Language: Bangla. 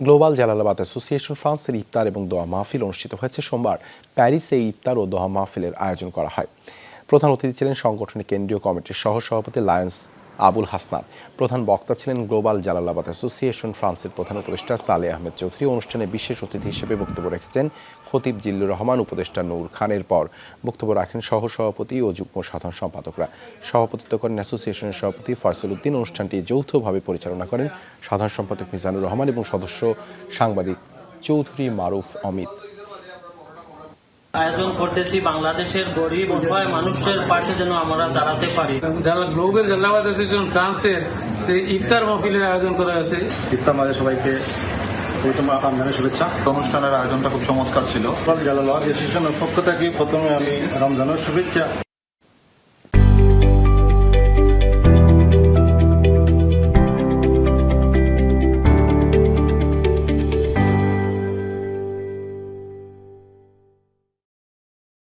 গ্লোবাল জালালাবাদ অ্যাসোসিয়েশন ফ্রান্সের ইফতার এবং দোয়া মাহফিল অনুষ্ঠিত হয়েছে সোমবার। প্যারিসে ইফতার ও দোয়া মাহফিলের আয়োজন করা হয়। প্রধান অতিথি ছিলেন সংগঠনের কেন্দ্রীয় কমিটির সহ সভাপতি লায়ন্স আবুল হাসনান। প্রধান বক্তা ছিলেন গ্লোবাল জালালাবাদ অ্যাসোসিয়েশন ফ্রান্সের প্রধান উপদেষ্টা সালে আহমেদ চৌধুরী। অনুষ্ঠানে বিশেষ অতিথি হিসেবে বক্তব্য রেখেছেন খতিব জিল্লুর রহমান, উপদেষ্টা নূর খানের পর। বক্তব্য রাখেন সহ সভাপতি ও যুগ্ম সাধারণ সম্পাদকরা। সভাপতিত্ব করেন অ্যাসোসিয়েশনের সভাপতি ফয়সল উদ্দিন। অনুষ্ঠানটি যৌথভাবে পরিচালনা করেন সাধারণ সম্পাদক মিজানুর রহমান এবং সদস্য সাংবাদিক চৌধুরী মারুফ অমিত। আয়োজন করতেছি বাংলাদেশের গরিব অসহায় মানুষের পাশে যেন আমরা দাঁড়াতে পারি। যারা গ্লোবাল জালাবাদ অ্যাসোসিয়েশন ফ্রান্সের যে ইফতার মহফিলের আয়োজন করা হয়েছে। ইফতার মাঝে সবাইকে শুভেচ্ছা। অনুষ্ঠানের আয়োজনটা খুব চমৎকার ছিল। জালালাবাদ অ্যাসোসিয়েশনের পক্ষ থেকে প্রথমে আমি রমজানের শুভেচ্ছা।